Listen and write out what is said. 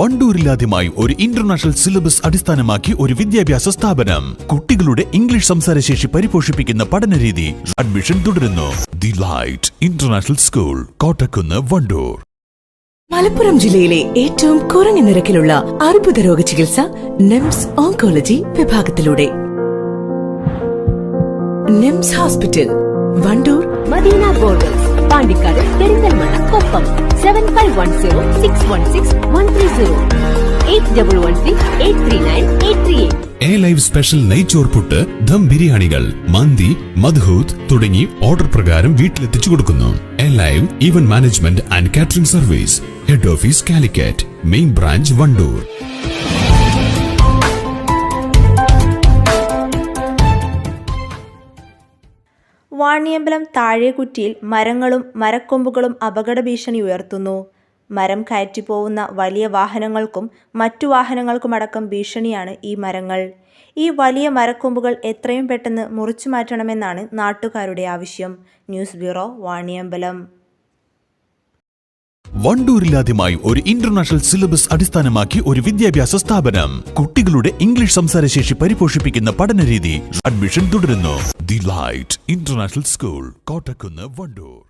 വണ്ടൂരിലാദ്യമായി ഒരു international syllabus അടിസ്ഥാനമാക്കി ഒരു വിദ്യാഭ്യാസ സ്ഥാപനം. കുട്ടികളുടെ ഇംഗ്ലീഷ് സംസാരശേഷി പരിപോഷിപ്പിക്കുന്ന പഠനരീതി അഡ്മിഷൻ തുടരുന്നു. The light international school Kottakkunnu Wandoor. Malappuram ജില്ലയിലെ ഏറ്റവും കുറഞ്ഞ നിരക്കിലുള്ള അർബുദ രോഗ ചികിത്സ NIMS oncology വിഭാഗത്തിലൂടെ. NEMS hospital Wandoor Madina goldens Pandikkad Perinthalmanna Koppam seven five one zero six one six one zero eight double one six eight three nine eight three eight Alive special നെയ്ച്ചോർ പുട്ട് ദം ബിരിയാണികൾ മന്തി മദ്ഹൂത്ത് തുടങ്ങി ഓർഡർ പ്രകാരം വീട്ടിലെത്തിച്ചു കൊടുക്കുന്നു. Alive event management and catering service head office Calicut main branch Wandoor. Vaniyambalam താഴേക്കുറ്റിയിൽ മരങ്ങളും മരക്കൊമ്പുകളും അപകട ഭീഷണി ഉയർത്തുന്നു. മരം കയറ്റിപ്പോവുന്ന വലിയ വാഹനങ്ങൾക്കും മറ്റു വാഹനങ്ങൾക്കുമടക്കം ഭീഷണിയാണ് ഈ മരങ്ങൾ. ഈ വലിയ മരക്കൊമ്പുകൾ എത്രയും പെട്ടെന്ന് മുറിച്ചു മാറ്റണമെന്നാണ് നാട്ടുകാരുടെ ആവശ്യം. News bureau Vaniyambalam. വണ്ടൂരിലാദ്യമായി ഒരു ഇന്റർനാഷണൽ സിലബസ് അടിസ്ഥാനമാക്കി ഒരു വിദ്യാഭ്യാസ സ്ഥാപനം. കുട്ടികളുടെ ഇംഗ്ലീഷ് സംസാരശേഷി പരിപോഷിപ്പിക്കുന്ന പഠനരീതി. അഡ്മിഷൻ തുടരുന്നു. The light international school Kottakkunnu Wandoor.